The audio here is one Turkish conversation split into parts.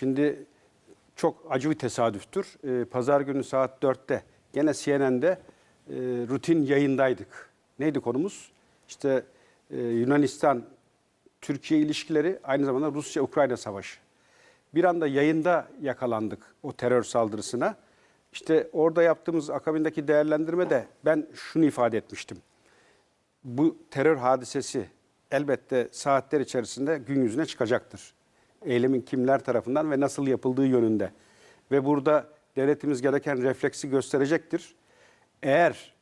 Şimdi çok acı bir tesadüftür. Ee, Pazar günü saat 4'te gene CNN'de e, rutin yayındaydık. Neydi konumuz? İşte e, Yunanistan Türkiye ilişkileri aynı zamanda Rusya-Ukrayna savaşı. Bir anda yayında yakalandık o terör saldırısına. İşte orada yaptığımız akabindeki değerlendirmede ben şunu ifade etmiştim. Bu terör hadisesi elbette saatler içerisinde gün yüzüne çıkacaktır. Eylemin kimler tarafından ve nasıl yapıldığı yönünde. Ve burada devletimiz gereken refleksi gösterecektir. Eğer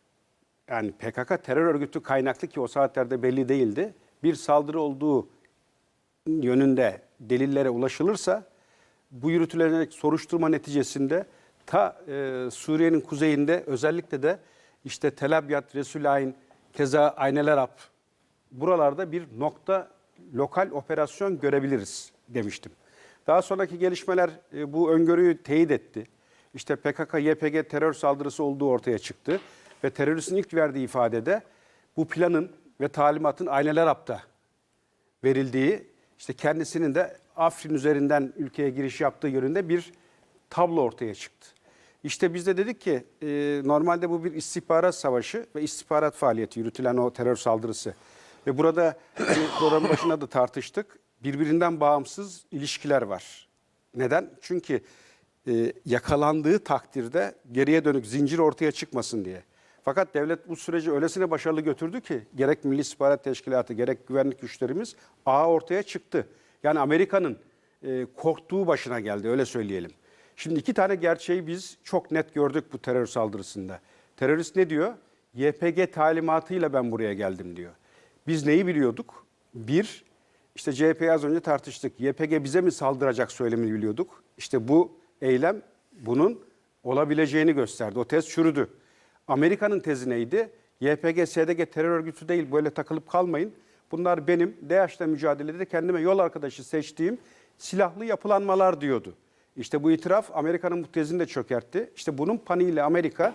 yani PKK terör örgütü kaynaklı ki o saatlerde belli değildi. Bir saldırı olduğu yönünde delillere ulaşılırsa bu yürütülecek soruşturma neticesinde ta e, Suriye'nin kuzeyinde özellikle de işte Tel Abyad, Resulayn, keza Aynelerab buralarda bir nokta lokal operasyon görebiliriz demiştim. Daha sonraki gelişmeler e, bu öngörüyü teyit etti. İşte PKK-YPG terör saldırısı olduğu ortaya çıktı ve teröristin ilk verdiği ifadede bu planın ve talimatın Aynelerab'da verildiği, işte kendisinin de Afrin üzerinden ülkeye giriş yaptığı yönünde bir tablo ortaya çıktı. İşte biz de dedik ki e, normalde bu bir istihbarat savaşı ve istihbarat faaliyeti yürütülen o terör saldırısı. Ve burada bu programın başında da tartıştık. Birbirinden bağımsız ilişkiler var. Neden? Çünkü e, yakalandığı takdirde geriye dönük zincir ortaya çıkmasın diye. Fakat devlet bu süreci öylesine başarılı götürdü ki gerek Milli İstihbarat Teşkilatı gerek güvenlik güçlerimiz ağa ortaya çıktı. Yani Amerika'nın e, korktuğu başına geldi öyle söyleyelim. Şimdi iki tane gerçeği biz çok net gördük bu terör saldırısında. Terörist ne diyor? YPG talimatıyla ben buraya geldim diyor. Biz neyi biliyorduk? Bir, işte CHP'yi az önce tartıştık. YPG bize mi saldıracak söylemini biliyorduk. İşte bu eylem bunun olabileceğini gösterdi. O tez çürüdü. Amerika'nın tezi neydi? YPG, SDG terör örgütü değil böyle takılıp kalmayın. Bunlar benim DAEŞ'le mücadelede kendime yol arkadaşı seçtiğim silahlı yapılanmalar diyordu. İşte bu itiraf Amerika'nın bu tezini de çökertti. İşte bunun paniğiyle Amerika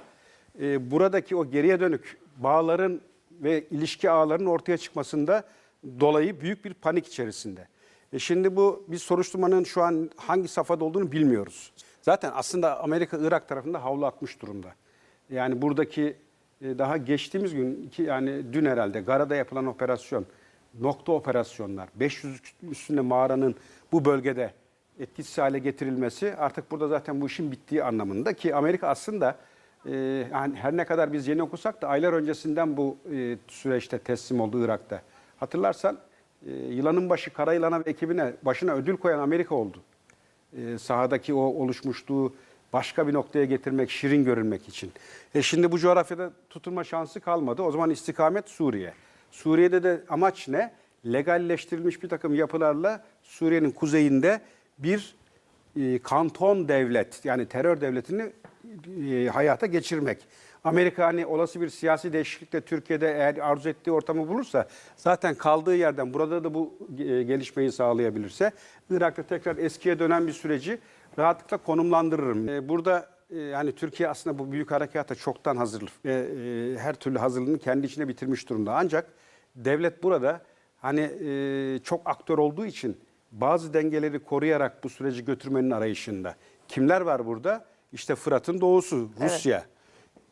e, buradaki o geriye dönük bağların ve ilişki ağlarının ortaya çıkmasında dolayı büyük bir panik içerisinde. E şimdi bu biz soruşturmanın şu an hangi safhada olduğunu bilmiyoruz. Zaten aslında Amerika Irak tarafında havlu atmış durumda. Yani buradaki e, daha geçtiğimiz gün iki yani dün herhalde Gara'da yapılan operasyon, nokta operasyonlar, 500 üstünde mağaranın bu bölgede etkisiz hale getirilmesi artık burada zaten bu işin bittiği anlamında ki Amerika aslında e, yani her ne kadar biz yeni okusak da aylar öncesinden bu e, süreçte teslim oldu Irak'ta. Hatırlarsan e, yılanın başı kara yılana ve ekibine başına ödül koyan Amerika oldu. E, sahadaki o oluşmuşluğu başka bir noktaya getirmek, şirin görünmek için. E şimdi bu coğrafyada tutunma şansı kalmadı. O zaman istikamet Suriye. Suriye'de de amaç ne? Legalleştirilmiş bir takım yapılarla Suriye'nin kuzeyinde bir e, kanton devlet yani terör devletini e, hayata geçirmek. Amerika hani olası bir siyasi değişiklikle Türkiye'de eğer arzu ettiği ortamı bulursa zaten kaldığı yerden burada da bu e, gelişmeyi sağlayabilirse Irak'ta tekrar eskiye dönen bir süreci rahatlıkla konumlandırırım. E, burada e, yani Türkiye aslında bu büyük harekata çoktan hazır ve her türlü hazırlığını kendi içine bitirmiş durumda. Ancak devlet burada hani çok aktör olduğu için bazı dengeleri koruyarak bu süreci götürmenin arayışında. Kimler var burada? İşte Fırat'ın doğusu, Rusya,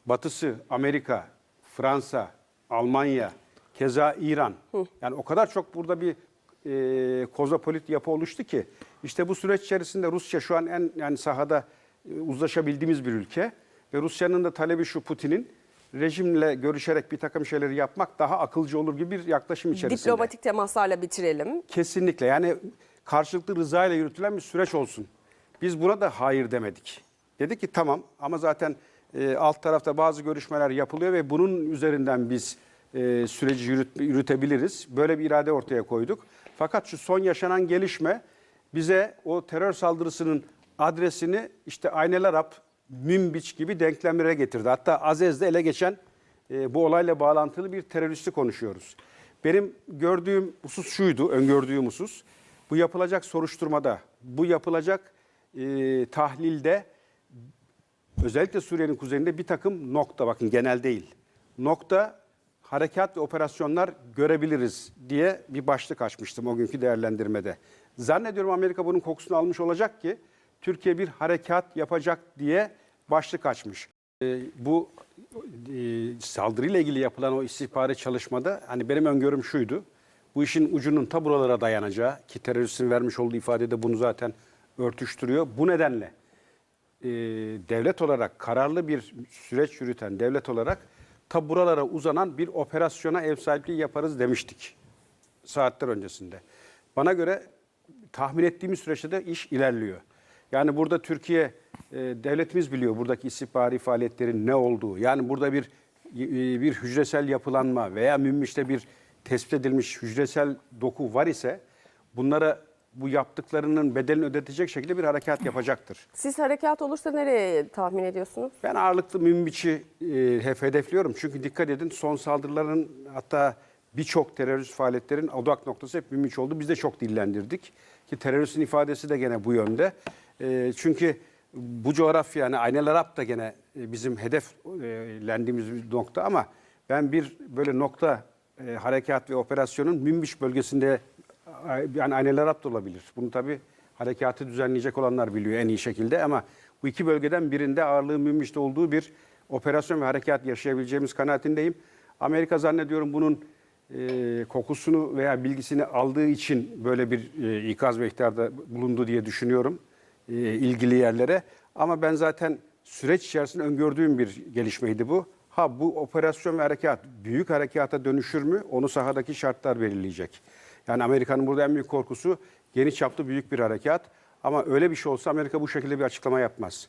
batısı, Amerika, Fransa, Almanya, keza İran. Yani o kadar çok burada bir e, kozmopolit yapı oluştu ki işte bu süreç içerisinde Rusya şu an en yani sahada e, uzlaşabildiğimiz bir ülke ve Rusya'nın da talebi şu Putin'in rejimle görüşerek bir takım şeyleri yapmak daha akılcı olur gibi bir yaklaşım içerisinde. Diplomatik temaslarla bitirelim. Kesinlikle yani karşılıklı rıza ile yürütülen bir süreç olsun. Biz buna da hayır demedik. Dedi ki tamam ama zaten e, alt tarafta bazı görüşmeler yapılıyor ve bunun üzerinden biz e, süreci yürüt, yürütebiliriz. Böyle bir irade ortaya koyduk. Fakat şu son yaşanan gelişme bize o terör saldırısının adresini işte Aynel Arap, Münbiç gibi denklemlere getirdi. Hatta Azez'de ele geçen e, bu olayla bağlantılı bir teröristi konuşuyoruz. Benim gördüğüm husus şuydu, öngördüğüm husus. Bu yapılacak soruşturmada, bu yapılacak e, tahlilde özellikle Suriye'nin kuzeyinde bir takım nokta, bakın genel değil, nokta harekat ve operasyonlar görebiliriz diye bir başlık açmıştım o günkü değerlendirmede. Zannediyorum Amerika bunun kokusunu almış olacak ki Türkiye bir harekat yapacak diye başlık açmış. Ee, bu e, saldırıyla ilgili yapılan o istihbari çalışmada hani benim öngörüm şuydu. Bu işin ucunun ta buralara dayanacağı ki teröristin vermiş olduğu ifadede bunu zaten örtüştürüyor. Bu nedenle e, devlet olarak kararlı bir süreç yürüten devlet olarak ta buralara uzanan bir operasyona ev sahipliği yaparız demiştik saatler öncesinde. Bana göre tahmin ettiğimiz süreçte de iş ilerliyor. Yani burada Türkiye e, devletimiz biliyor buradaki istihbari faaliyetlerin ne olduğu. Yani burada bir e, bir hücresel yapılanma veya mümmişte bir tespit edilmiş hücresel doku var ise bunlara bu yaptıklarının bedelini ödetecek şekilde bir harekat yapacaktır. Siz harekat olursa nereye tahmin ediyorsunuz? Ben ağırlıklı Münbiç'i e, hedefliyorum. Çünkü dikkat edin son saldırıların hatta birçok terörist faaliyetlerin odak noktası hep Münbiç oldu. Biz de çok dillendirdik. Ki teröristin ifadesi de gene bu yönde. E, çünkü bu coğrafya yani Aynel Arap da gene e, bizim hedeflendiğimiz bir nokta ama ben bir böyle nokta e, harekat ve operasyonun Münbiç bölgesinde yani Aynel Arap da olabilir. Bunu tabii harekatı düzenleyecek olanlar biliyor en iyi şekilde ama bu iki bölgeden birinde ağırlığın Münbiç'te olduğu bir operasyon ve harekat yaşayabileceğimiz kanaatindeyim. Amerika zannediyorum bunun e, kokusunu veya bilgisini aldığı için böyle bir e, ikaz ve ihtarda bulundu diye düşünüyorum e, ilgili yerlere. Ama ben zaten süreç içerisinde öngördüğüm bir gelişmeydi bu. Ha bu operasyon ve harekat büyük harekata dönüşür mü? Onu sahadaki şartlar belirleyecek. Yani Amerika'nın burada en büyük korkusu geniş çaplı büyük bir harekat. Ama öyle bir şey olsa Amerika bu şekilde bir açıklama yapmaz.